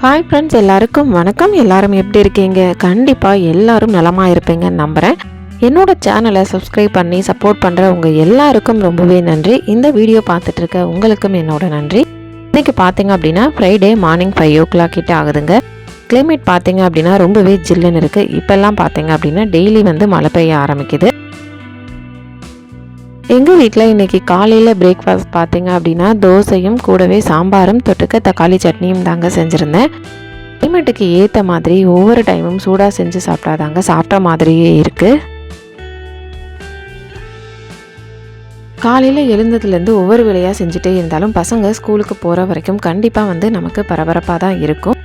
Hi friends எல்லாருக்கும் வணக்கம். எல்லாரும் எப்படி இருக்கீங்க? கண்டிப்பாக எல்லாரும் நலமாக இருப்பீங்கன்னு நம்புகிறேன் என்னோட சேனலை சப்ஸ்கிரைப் பண்ணி சப்போர்ட் பண்ணுற உங்கள் எல்லாருக்கும் ரொம்பவே நன்றி. இந்த வீடியோ பார்த்துட்டு இருக்க உங்களுக்கும் என்னோட நன்றி. இன்றைக்கி பார்த்தீங்க அப்படின்னா Friday morning five o'clock கிட்ட ஆகுதுங்க. கிளைமேட் பார்த்தீங்க அப்படின்னா ரொம்பவே ஜில்லுன்னு இருக்குது இப்போல்லாம் பார்த்தீங்க அப்படின்னா டெய்லி வந்து மழை பெய்ய ஆரம்பிக்குது. எங்கள் வீட்டில் இன்றைக்கி காலையில் பிரேக்ஃபாஸ்ட் பார்த்தீங்க அப்படின்னா தோசையும் கூடவே சாம்பாரும் தொட்டுக்க தக்காளி சட்னியும் தாங்க செஞ்சுருந்தேன். கிளைமேட்டுக்கு ஏற்ற மாதிரி ஒவ்வொரு டைமும் சூடாக செஞ்சு சாப்பிட்டாதாங்க சாப்பிட்ட மாதிரியே இருக்குது காலையில் எழுந்ததுலேருந்து ஒவ்வொரு வேலையாக செஞ்சுட்டே இருந்தாலும் பசங்க ஸ்கூலுக்கு போகிற வரைக்கும் கண்டிப்பாக வந்து நமக்கு பரபரப்பாக தான் இருக்கும்.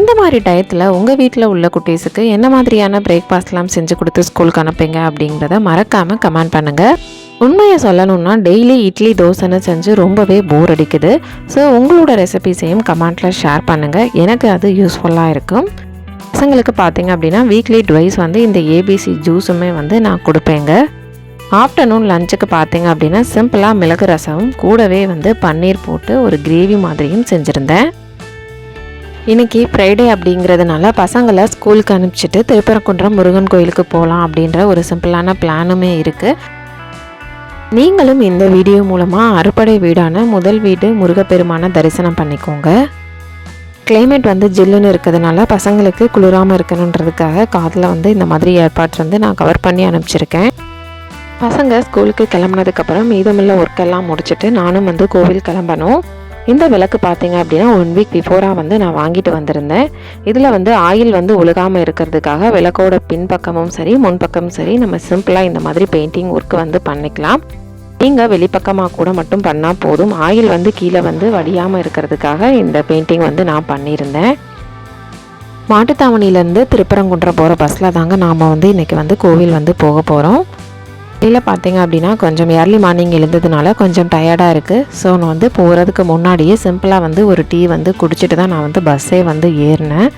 இந்த மாதிரி டயத்தில் உங்கள் வீட்டில் உள்ள குட்டீஸுக்கு என்ன மாதிரியான பிரேக்ஃபாஸ்ட்லாம் செஞ்சு கொடுத்து ஸ்கூலுக்கு அனுப்புங்க அப்படிங்கிறத மறக்காமல் கமெண்ட் பண்ணுங்கள் உண்மையை சொல்லணும்னா டெய்லி இட்லி தோசைன்னு செஞ்சு ரொம்பவே போர் அடிக்குது. ஸோ உங்களோட ரெசிபிஸையும் கமெண்ட்டில் ஷேர் பண்ணுங்கள் எனக்கு அது யூஸ்ஃபுல்லாக இருக்கும். பசங்களுக்கு பார்த்தீங்க அப்படின்னா வீக்லி ட்வைஸ் வந்து இந்த ஏபிசி ஜூஸுமே வந்து நான் கொடுப்பேங்க. ஆஃப்டர்நூன் லஞ்சுக்கு பார்த்தீங்க அப்படின்னா சிம்பிளாக மிளகு ரசமும் கூடவே வந்து பன்னீர் போட்டு ஒரு கிரேவி மாதிரியும் செஞ்சுருந்தேன். இன்றைக்கி ஃப்ரைடே அப்படிங்கிறதுனால பசங்களை ஸ்கூலுக்கு அனுப்பிச்சிட்டு திருப்பரங்குன்றம் முருகன் கோயிலுக்கு போகலாம் அப்படின்ற ஒரு சிம்பிளான பிளானுமே இருக்குது நீங்களும் இந்த வீடியோ மூலமாக அறுபடை வீடான முதல் வீடு முருகப்பெருமான தரிசனம் பண்ணிக்கோங்க. கிளைமேட் வந்து ஜில்லுன்னு இருக்கிறதுனால பசங்களுக்கு குளிராமல் இருக்கணுன்றதுக்காக காதில் வந்து இந்த மாதிரி ஏற்பாட்ஸ் வந்து நான் கவர் பண்ணி அனுப்பிச்சிருக்கேன். பசங்க ஸ்கூலுக்கு கிளம்புனதுக்கப்புறம் மீதமுள்ள ஒர்க்கெல்லாம் முடிச்சுட்டு நானும் வந்து கோவில் கிளம்பணும். இந்த விளக்கு பார்த்தீங்க அப்படின்னா ஒன் வீக் பிஃபோராக வந்து நான் வாங்கிட்டு வந்திருந்தேன். இதில் வந்து ஆயில் வந்து ஒழுகாமல் இருக்கிறதுக்காக விளக்கோட பின்பக்கமும் சரி முன்பக்கமும் சரி நம்ம சிம்பிளாக இந்த மாதிரி பெயிண்டிங் ஒர்க் வந்து பண்ணிக்கலாம். நீங்கள் வெளிப்பக்கமாக கூட மட்டும் பண்ணால் போதும். ஆயில் வந்து கீழே வந்து வடியாமல் இருக்கிறதுக்காக இந்த பெயிண்டிங் வந்து நான் பண்ணியிருந்தேன். மாட்டுத்தாவணியிலேருந்து திருப்பரங்குன்றம் போகிற பஸ்ஸில் தாங்க நாம் வந்து இன்றைக்கி வந்து கோவில் வந்து போக போகிறோம் இல்லை பார்த்தீங்க அப்படின்னா கொஞ்சம் ஏர்லி மார்னிங் எழுந்ததுனால கொஞ்சம் டயர்டாக இருக்குது ஸோ நான் வந்து போகிறதுக்கு முன்னாடியே சிம்பிளாக வந்து ஒரு டீ வந்து குடிச்சிட்டு தான் நான் வந்து பஸ்ஸே வந்து ஏறினேன்.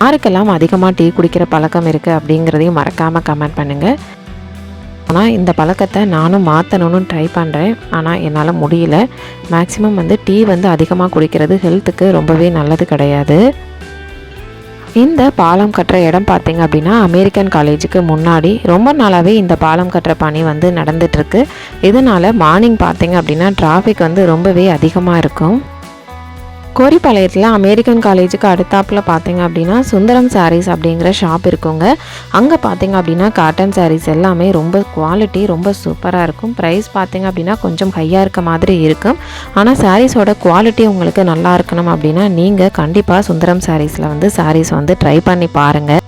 யாருக்கெல்லாம் அதிகமாக டீ குடிக்கிற பழக்கம் இருக்குது அப்படிங்கிறதையும் மறக்காமல் கமெண்ட் பண்ணுங்கள் ஆனால் இந்த பழக்கத்தை நானும் மாற்றணும்னு ட்ரை பண்ணுறேன் ஆனால் என்னால் முடியல. மேக்ஸிமம் வந்து டீ வந்து அதிகமாக குடிக்கிறது ஹெல்த்துக்கு ரொம்பவே நல்லது கிடையாது. இந்த பாலம் கட்டுற இடம் பார்த்தீங்க அப்படின்னா அமெரிக்கன் காலேஜுக்கு முன்னாடி. ரொம்ப நாளாகவே இந்த பாலம் கட்டுற பணி வந்து நடந்துட்டுருக்கு இதனால் மார்னிங் பார்த்தீங்க அப்படின்னா டிராஃபிக் வந்து ரொம்பவே அதிகமாக இருக்கும். கோரிப்பாளையத்தில் அமெரிக்கன் காலேஜுக்கு அடுத்தாப்பில் பார்த்தீங்க அப்படின்னா சுந்தரம் சாரீஸ் அப்படிங்கிற ஷாப் இருக்குங்க. அங்கே பார்த்தீங்க அப்படின்னா காட்டன் சாரீஸ் எல்லாமே ரொம்ப குவாலிட்டி ரொம்ப சூப்பராக இருக்கும். ப்ரைஸ் பார்த்தீங்க அப்படின்னா கொஞ்சம் ஹையாக இருக்க மாதிரி இருக்கும். ஆனால் சாரீஸோட குவாலிட்டி உங்களுக்கு நல்லா இருக்கணும் அப்படின்னா நீங்கள் கண்டிப்பாக சுந்தரம் சாரீஸில் வந்து சாரீஸ் வந்து ட்ரை பண்ணி பாருங்கள்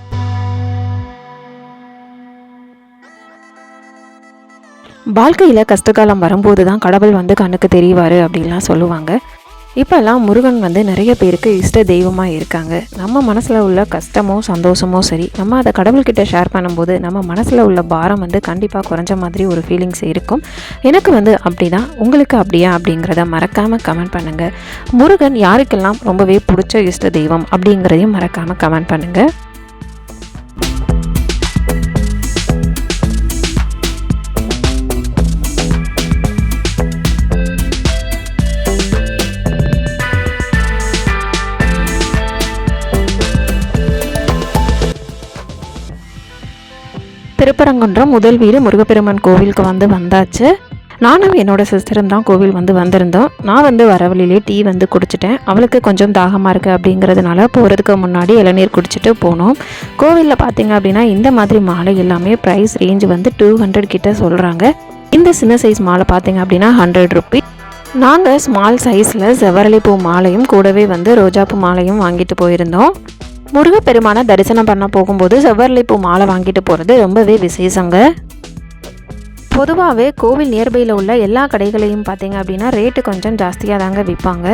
வாழ்க்கையில் கஷ்டகாலம் வரும்போது தான் கடவுள் வந்து கண்ணுக்கு தெரிவார் அப்படின்லாம் சொல்லுவாங்க. இப்போல்லாம் முருகன் வந்து நிறைய பேருக்கு இஷ்ட தெய்வமாக இருக்காங்க. நம்ம மனசில் உள்ள கஷ்டமோ சந்தோஷமோ சரி நம்ம அதை கடவுள்கிட்ட ஷேர் பண்ணும்போது நம்ம மனசில் உள்ள பாரம் வந்து கண்டிப்பாக குறைஞ்ச மாதிரி ஒரு ஃபீலிங்ஸ் இருக்கும். எனக்கு வந்து அப்படி தான் உங்களுக்கு அப்படியா அப்படிங்கிறத மறக்காமல் கமெண்ட் பண்ணுங்கள் முருகன் யாருக்கெல்லாம் ரொம்பவே பிடிச்ச இஷ்ட தெய்வம் அப்படிங்கிறதையும் மறக்காமல் கமெண்ட் பண்ணுங்கள் திருப்பரங்குன்றம் முதல் வீடு முருகப்பெருமான் கோவிலுக்கு வந்து வந்தாச்சு. நானும் என்னோட சிஸ்டரும் தான் கோவில் வந்து வந்திருந்தோம். நான் வந்து வர வழியிலே டீ வந்து குடிச்சிட்டேன். அவளுக்கு கொஞ்சம் தாகமாக இருக்குது அப்படிங்கிறதுனால போகிறதுக்கு முன்னாடி இளநீர் குடிச்சிட்டு போனோம். கோவிலில் பார்த்தீங்க அப்படின்னா இந்த மாதிரி மாலை எல்லாமே ப்ரைஸ் ரேஞ்ச் வந்து டூ ஹண்ட்ரட் கிட்ட சொல்கிறாங்க இந்த சின்ன சைஸ் மாலை பார்த்தீங்க அப்படின்னா ஹண்ட்ரட் ருபி நாங்கள் ஸ்மால் சைஸில் செவரளிப்பூ மாலையும் கூடவே வந்து ரோஜாப்பூ மாலையும் வாங்கிட்டு போயிருந்தோம். முருகப்பெருமானை தரிசனம் பண்ண போகும்போது செவ்வரளிப்பூ மாலை வாங்கிட்டு போகிறது ரொம்பவே விசேஷங்க. பொதுவாகவே கோவில் நியர்பையில் உள்ள எல்லா கடைகளையும் பார்த்தீங்க அப்படின்னா ரேட்டு கொஞ்சம் ஜாஸ்தியாக தாங்க விற்பாங்க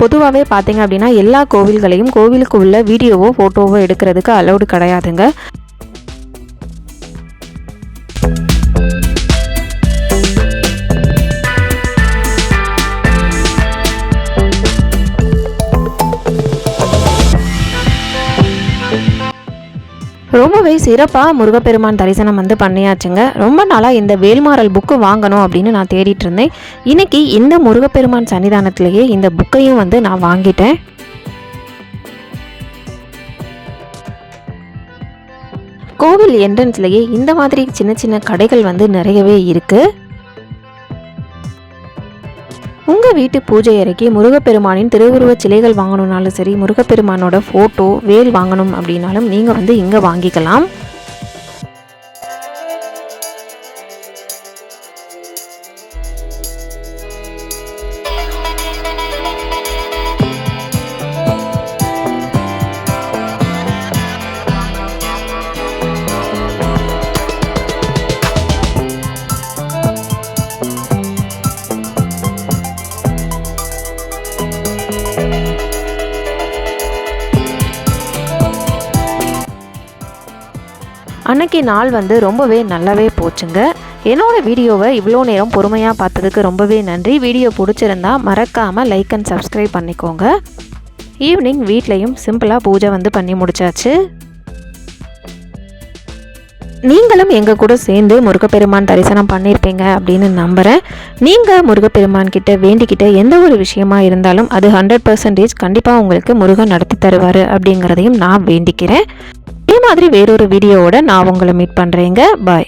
பொதுவாகவே பார்த்தீங்க அப்படின்னா எல்லா கோவில்களையும் கோவிலுக்கு உள்ள வீடியோவோ ஃபோட்டோவோ எடுக்கிறதுக்கு அலௌடு கிடையாதுங்க. ரொம்பவே சிறப்பாக முருகப்பெருமான் தரிசனம் வந்து பண்ணியாச்சுங்க. ரொம்ப நாளாக இந்த வேல்மாறல் புக்கு வாங்கணும் அப்படின்னு நான் தேடிட்டு இருந்தேன். இன்னைக்கு இந்த முருகப்பெருமான் சன்னிதானத்திலேயே இந்த புக்கையும் வந்து நான் வாங்கிட்டேன். கோவில் என்ட்ரன்ஸ்லேயே இந்த மாதிரி சின்ன சின்ன கடைகள் வந்து நிறையவே இருக்குது உங்கள் வீட்டு பூஜை அறைக்கு முருகப்பெருமானின் திருவுருவச் சிலைகள் வாங்கணுன்னாலும் சரி முருகப்பெருமானோட ஃபோட்டோ வேல் வாங்கணும் அப்படின்னாலும் நீங்கள் வந்து இங்கே வாங்கிக்கலாம். அன்னைக்கு நாள் வந்து ரொம்பவே நல்லாவே போச்சுங்க. என்னோடய வீடியோவை இவ்வளோ நேரம் பொறுமையாக பார்த்ததுக்கு ரொம்பவே நன்றி. வீடியோ பிடிச்சிருந்தா மறக்காமல் லைக் அண்ட் சப்ஸ்கிரைப் பண்ணிக்கோங்க. ஈவினிங் வீட்லேயும் சிம்பிளாக பூஜை வந்து பண்ணி முடிச்சாச்சு. நீங்களும் எங்கள் கூட சேர்ந்து முருகப்பெருமான் தரிசனம் பண்ணியிருப்பீங்க அப்படின்னு நம்புகிறேன் நீங்கள் முருகப்பெருமான் கிட்ட வேண்டிக்கிட்ட எந்த ஒரு விஷயமா இருந்தாலும் அது ஹண்ட்ரட் பர்சன்டேஜ் கண்டிப்பாக உங்களுக்கு முருகன் நடத்தி தருவார் அப்படிங்கிறதையும் நான் வேண்டிக்கிறேன். இதே மாதிரி வேறொரு வீடியோவோட நான் உங்களை மீட் பண்ணுறேங்க பாய்